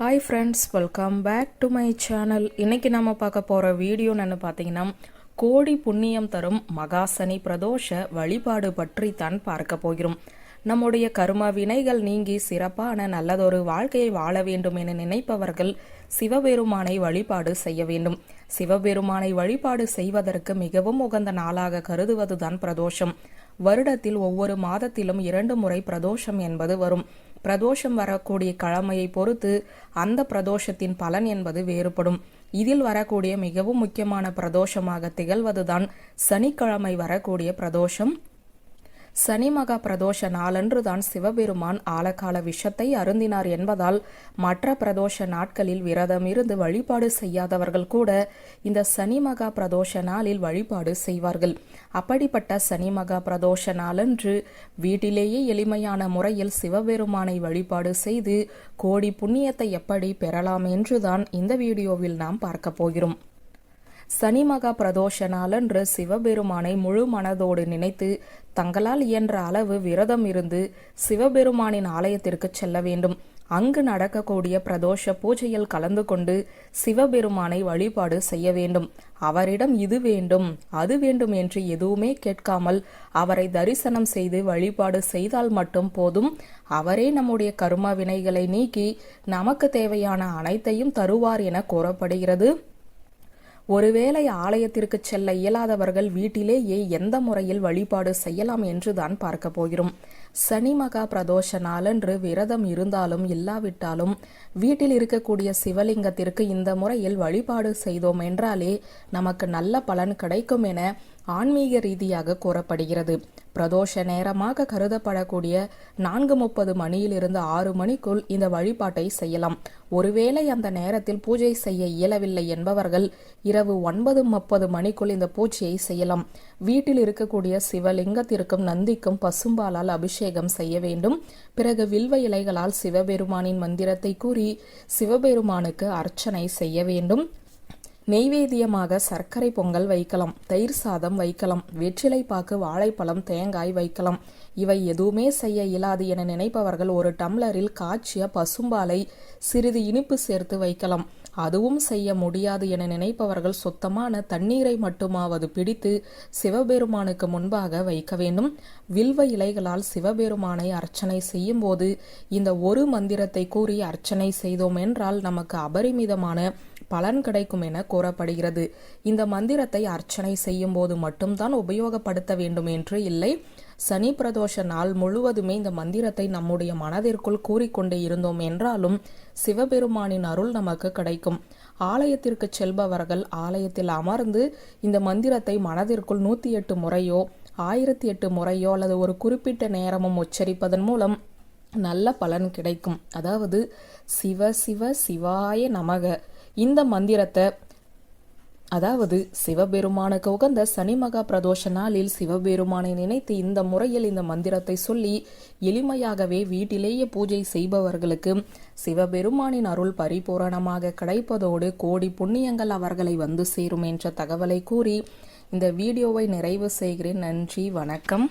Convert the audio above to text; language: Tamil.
Hi friends welcome back to my channel இன்னைக்கு நம்ம பார்க்க போகிற வீடியோன்னு பார்த்தீங்கன்னா கோடி புண்ணியம் தரும் மகாசனி பிரதோஷ வழிபாடு பற்றி தான் பார்க்க போகிறோம். நம்முடைய கரும வினைகள் நீங்கி சிறப்பான நல்லதொரு வாழ்க்கையை வாழ வேண்டும் என நினைப்பவர்கள் சிவபெருமானை வழிபாடு செய்ய வேண்டும். சிவபெருமானை வழிபாடு செய்வதற்கு மிகவும் உகந்த நாளாக கருதுவதுதான் பிரதோஷம். வருடத்தில் ஒவ்வொரு மாதத்திலும் இரண்டு முறை பிரதோஷம் என்பது வரும். பிரதோஷம் வரக்கூடிய கிழமையை பொறுத்து அந்த பிரதோஷத்தின் பலன் என்பது வேறுபடும். இதில் வரக்கூடிய மிகவும் முக்கியமான பிரதோஷமாக திகழ்வதுதான் சனிக்கிழமை வரக்கூடிய பிரதோஷம். சனி மகா பிரதோஷ நாளன்று தான் சிவபெருமான் ஆலகால விஷத்தை அருந்தினார் என்பதால் மற்ற பிரதோஷ நாட்களில் விரதம் இருந்து வழிபாடு செய்யாதவர்கள் கூட இந்த சனி மகா பிரதோஷ நாளில் வழிபாடு செய்வார்கள். அப்படிப்பட்ட சனி மகா பிரதோஷ நாளன்று வீட்டிலேயே எளிமையான முறையில் சிவபெருமானை வழிபாடு செய்து கோடி புண்ணியத்தை எப்படி பெறலாம் என்றுதான் இந்த வீடியோவில் நாம் பார்க்க போகிறோம். சனி மகா பிரதோஷ நாளன்று சிவபெருமானை முழு மனதோடு நினைத்து தங்களால் இயன்ற அளவு விரதம் இருந்து சிவபெருமானின் ஆலயத்திற்கு செல்ல வேண்டும். அங்கு நடக்கக்கூடிய பிரதோஷ பூஜையில் கலந்து கொண்டு சிவபெருமானை வழிபாடு செய்ய வேண்டும். அவரிடம் இது வேண்டும் அது வேண்டும் என்று எதுவுமே கேட்காமல் அவரை தரிசனம் செய்து வழிபாடு செய்தால் மட்டும் போதும். அவரே நம்முடைய கரும வினைகளை நீக்கி நமக்கு தேவையான அனைத்தையும் தருவார் என கூறப்படுகிறது. ஒருவேளை ஆலயத்திற்கு செல்ல இயலாதவர்கள் வீட்டிலேயே எந்த முறையில் வழிபாடு செய்யலாம் என்றுதான் பார்க்க போகிறோம். சனி மகா பிரதோஷ நாளன்று விரதம் இருந்தாலும் இல்லாவிட்டாலும் வீட்டில் இருக்கக்கூடிய சிவலிங்கத்திற்கு இந்த முறையில் வழிபாடு செய்தோம் என்றாலே நமக்கு நல்ல பலன் கிடைக்கும் என ஆன்மீக ரீதியாக கூறப்படுகிறது. பிரதோஷ நேரமாக கருதப்படக்கூடிய நான்கு முப்பது மணியிலிருந்து ஆறு மணிக்குள் இந்த வழிபாட்டை செய்யலாம். ஒருவேளை அந்த நேரத்தில் பூஜை செய்ய இயலவில்லை என்பவர்கள் இரவு ஒன்பது முப்பது மணிக்குள் இந்த பூஜையை செய்யலாம். வீட்டில் இருக்கக்கூடிய சிவலிங்கத்திற்கும் நந்திக்கும் பசும்பாலால் அபிஷேகம் செய்ய வேண்டும். பிறகு வில்வ இலைகளால் சிவபெருமானின் மந்திரத்தை கூறி சிவபெருமானுக்கு அர்ச்சனை செய்ய வேண்டும். நெய்வேத்தியமாக சர்க்கரை பொங்கல் வைக்கலாம் தயிர் சாதம் வைக்கலாம் வெற்றிலை பாக்கு வாழைப்பழம் தேங்காய் வைக்கலாம். இவை எதுவுமே செய்ய இயலாது என நினைப்பவர்கள் ஒரு டம்ளரில் காய்ச்சிய பசும்பாலை சிறிது இனிப்பு சேர்த்து வைக்கலாம். அதுவும் செய்ய முடியாது என நினைப்பவர்கள் சுத்தமான தண்ணீரை மட்டுமாவது பிடித்து சிவபெருமானுக்கு முன்பாக வைக்க வேண்டும். வில்வ இலைகளால் சிவபெருமானை அர்ச்சனை செய்யும் போது இந்த ஒரு மந்திரத்தை கூறி அர்ச்சனை செய்தோம் என்றால் நமக்கு அபரிமிதமான பலன் கிடைக்கும் என கூறப்படுகிறது. இந்த மந்திரத்தை அர்ச்சனை செய்யும் போது மட்டும்தான் உபயோகப்படுத்த வேண்டும் என்று இல்லை. சனி பிரதோஷ நாள் முழுவதுமே இந்த மந்திரத்தை நம்முடைய மனதிற்குள் கூறிக்கொண்டே இருந்தோம் என்றாலும் சிவபெருமானின் அருள் நமக்கு கிடைக்கும். ஆலயத்திற்கு செல்பவர்கள் ஆலயத்தில் அமர்ந்து இந்த மந்திரத்தை மனதிற்குள் நூத்தி எட்டு முறையோ ஆயிரத்தி எட்டு முறையோ அல்லது ஒரு குறிப்பிட்ட நேரமும் உச்சரிப்பதன் மூலம் நல்ல பலன் கிடைக்கும். அதாவது சிவ சிவ சிவாய நமக. இந்த மந்திரத்தை அதாவது சிவபெருமானுக்கு உகந்த சனி மகா பிரதோஷ நாளில் சிவபெருமானை நினைத்து இந்த முறையில் இந்த மந்திரத்தை சொல்லி எளிமையாகவே வீட்டிலேயே பூஜை செய்பவர்களுக்கு சிவபெருமானின் அருள் பரிபூரணமாக கிடைப்பதோடு கோடி புண்ணியங்கள் அவர்களை வந்து சேரும் என்ற தகவலை கூறி இந்த வீடியோவை நிறைவு செய்கிறேன். நன்றி வணக்கம்.